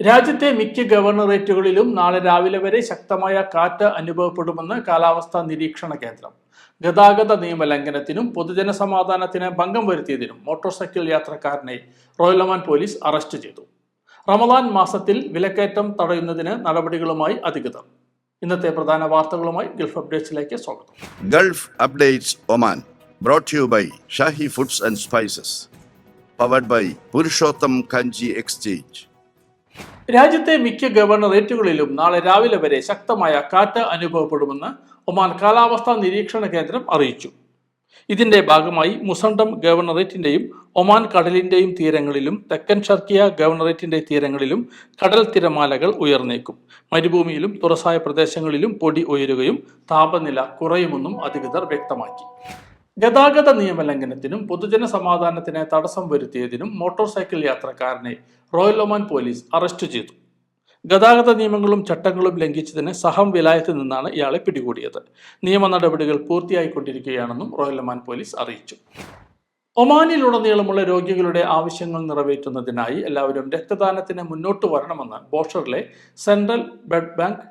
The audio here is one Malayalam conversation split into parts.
രാജ്യത്തെ മിക്ക ഗവർണറേറ്റുകളിലും നാളെ രാവിലെ വരെ ശക്തമായ കാറ്റ് അനുഭവപ്പെടുമെന്ന് കാലാവസ്ഥാ നിരീക്ഷണ കേന്ദ്രം. ഗതാഗത നിയമലംഘനത്തിനും പൊതുജന സമാധാനത്തിന് ഭംഗം വരുത്തിയതിനും മോട്ടോർ സൈക്കിൾ യാത്രക്കാരനെ റോയൽ ഒമാൻ പോലീസ് അറസ്റ്റ് ചെയ്തു. റമദാൻ മാസത്തിൽ വിലക്കയറ്റം തടയുന്നതിന് നടപടികളുമായി അധികൃതർ. ഇന്നത്തെ പ്രധാന വാർത്തകളുമായി ഗൾഫ് അപ്ഡേറ്റ്സിലേക്ക് സ്വാഗതം. Gulf updates Oman brought you by Shahi foods and spices powered by Purushottam Kanji exchange രാജ്യത്തെ മിക്ക ഗവർണറേറ്റുകളിലും നാളെ രാവിലെ വരെ ശക്തമായ കാറ്റ് അനുഭവപ്പെടുമെന്ന് ഒമാൻ കാലാവസ്ഥാ നിരീക്ഷണ കേന്ദ്രം അറിയിച്ചു. ഇതിന്റെ ഭാഗമായി മുസണ്ടം ഗവർണറേറ്റിന്റെയും ഒമാൻ കടലിന്റെയും തീരങ്ങളിലും തെക്കൻ ഷർക്കിയ ഗവർണറേറ്റിന്റെ തീരങ്ങളിലും കടൽ തിരമാലകൾ ഉയർന്നേക്കും. മരുഭൂമിയിലും തുറസായ പ്രദേശങ്ങളിലും പൊടി ഉയരുകയും താപനില കുറയുമെന്നും അധികൃതർ വ്യക്തമാക്കി. ഗതാഗത നിയമലംഘനത്തിനും പൊതുജന സമാധാനത്തിന് തടസ്സം വരുത്തിയതിനും മോട്ടോർ സൈക്കിൾ യാത്രക്കാരനെ റോയൽ ഒമാൻ പോലീസ് അറസ്റ്റ് ചെയ്തു. ഗതാഗത നിയമങ്ങളും ചട്ടങ്ങളും ലംഘിച്ചതിന് സഹം വിലായത്തിൽ നിന്നാണ് ഇയാളെ പിടികൂടിയത്. നിയമ നടപടികൾ പൂർത്തിയായിക്കൊണ്ടിരിക്കുകയാണെന്നും റോയൽ ഒമാൻ പോലീസ് അറിയിച്ചു. ഒമാനിലുടനീളമുള്ള രോഗികളുടെ ആവശ്യങ്ങൾ നിറവേറ്റുന്നതിനായി എല്ലാവരും രക്തദാനത്തിന് മുന്നോട്ട് വരണമെന്ന് ബോഷറിലെ സെൻട്രൽ ബ്ലഡ് ബാങ്ക്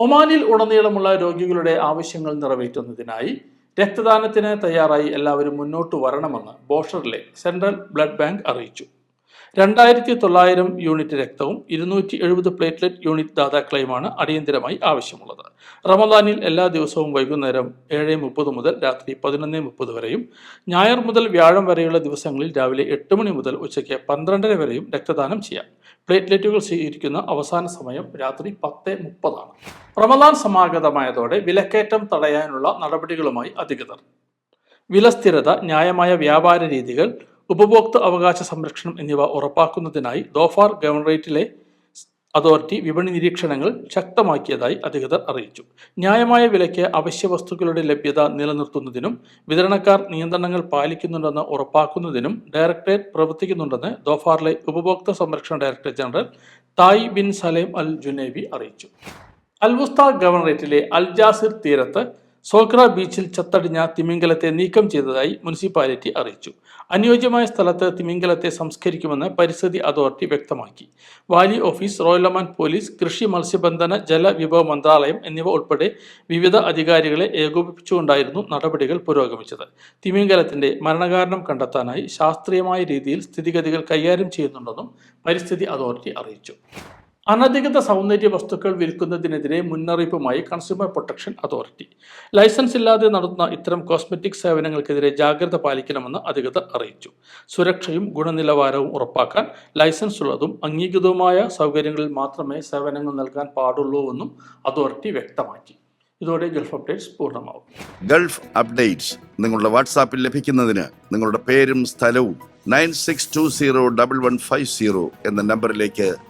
ഒമാനിൽ ഉടനീളമുള്ള രോഗികളുടെ ആവശ്യങ്ങൾ നിറവേറ്റുന്നതിനായി രക്തദാനത്തിന് തയ്യാറായി എല്ലാവരും മുന്നോട്ട് വരണമെന്ന് ബോഷറിലെ സെൻട്രൽ ബ്ലഡ് ബാങ്ക് അറിയിച്ചു. രണ്ടായിരത്തി തൊള്ളായിരം യൂണിറ്റ് രക്തവും ഇരുന്നൂറ്റി എഴുപത് പ്ലേറ്റ്ലെറ്റ് യൂണിറ്റ് ദാതാക്കളെയുമാണ് അടിയന്തരമായി ആവശ്യമുള്ളത്. റമദാനിൽ എല്ലാ ദിവസവും വൈകുന്നേരം ഏഴ് മുപ്പത് മുതൽ രാത്രി പതിനൊന്ന് മുപ്പത് വരെയും ഞായർ മുതൽ വ്യാഴം വരെയുള്ള ദിവസങ്ങളിൽ രാവിലെ എട്ട് മണി മുതൽ ഉച്ചയ്ക്ക് പന്ത്രണ്ടര വരെയും രക്തദാനം ചെയ്യാം. പ്ലേറ്റ്ലെറ്റുകൾ സ്വീകരിക്കുന്ന അവസാന സമയം രാത്രി പത്ത് മുപ്പതാണ് റമദാൻ സമാഗതമായതോടെ വിലക്കയറ്റം തടയാനുള്ള നടപടികളുമായി അധികൃതർ. വിലസ്ഥിരത ന്യായമായ വ്യാപാര രീതികൾ ഉപഭോക്തൃ അവകാശ സംരക്ഷണം എന്നിവ ഉറപ്പാക്കുന്നതിനായി ദോഫാർ ഗവർണറേറ്റിലെ അതോറിറ്റി വിപണി നിരീക്ഷണങ്ങൾ ശക്തമാക്കിയതായി അധികൃതർ അറിയിച്ചു. ന്യായമായ വിലയ്ക്ക് അവശ്യ വസ്തുക്കളുടെ ലഭ്യത നിലനിർത്തുന്നതിനും വിതരണക്കാർ നിയന്ത്രണങ്ങൾ പാലിക്കുന്നുണ്ടെന്ന് ഉറപ്പാക്കുന്നതിനും ഡയറക്ടറേറ്റ് പ്രവർത്തിക്കുന്നുണ്ടെന്ന് ദോഫാറിലെ ഉപഭോക്തൃ സംരക്ഷണ director general Tai bin Salem al Junebi അറിയിച്ചു. അൽവുസ്ത ഗവർണറേറ്റിലെ അൽജാസിർ തീരത്ത് സോക്ര ബീച്ചിൽ ചത്തടിഞ്ഞ തിമിംഗലത്തെ നീക്കം ചെയ്തതായി മുനിസിപ്പാലിറ്റി അറിയിച്ചു. അനുയോജ്യമായ സ്ഥലത്ത് തിമിംഗലത്തെ സംസ്കരിക്കുമെന്ന് പരിസ്ഥിതി അതോറിറ്റി വ്യക്തമാക്കി. വാലി ഓഫീസ് റോയൽ ഒമാൻ പോലീസ് കൃഷി മത്സ്യബന്ധന ജലവിഭവ മന്ത്രാലയം എന്നിവ ഉൾപ്പെടെ വിവിധ അധികാരികളെ ഏകോപിപ്പിച്ചുകൊണ്ടായിരുന്നു നടപടികൾ പുരോഗമിച്ചത്. തിമിംഗലത്തിന്റെ മരണകാരണം കണ്ടെത്താനായി ശാസ്ത്രീയമായ രീതിയിൽ സ്ഥിതിഗതികൾ കൈകാര്യം ചെയ്യുന്നുണ്ടെന്നും പരിസ്ഥിതി അതോറിറ്റി അറിയിച്ചു. അനധികൃത സൗന്ദര്യ വസ്തുക്കൾ വിൽക്കുന്നതിനെതിരെ മുന്നറിയിപ്പുമായി കൺസ്യൂമർ പ്രൊട്ടക്ഷൻ അതോറിറ്റി. ലൈസൻസ് ഇല്ലാതെ നടത്തുന്ന ഇത്തരം കോസ്മെറ്റിക് സേവനങ്ങൾക്കെതിരെ ജാഗ്രത പാലിക്കണമെന്ന് അധികൃതർ അറിയിച്ചു. സുരക്ഷയും ഗുണനിലവാരവും ഉറപ്പാക്കാൻ ലൈസൻസ് ഉള്ളതും അംഗീകൃതവുമായ സൗകര്യങ്ങളിൽ മാത്രമേ സേവനങ്ങൾ നൽകാൻ പാടുള്ളൂവെന്നും അതോറിറ്റി വ്യക്തമാക്കി. ഇതോടെ ഗൾഫ് അപ്ഡേറ്റ്സ് പൂർണമാവും. ഗൾഫ് അപ്ഡേറ്റ്സ് നിങ്ങളുടെ വാട്സാപ്പിൽ ലഭിക്കുന്നതിന് നിങ്ങളുടെ പേരും സ്ഥലവും nine six two zero double one five zero എന്ന നമ്പറിലേക്ക്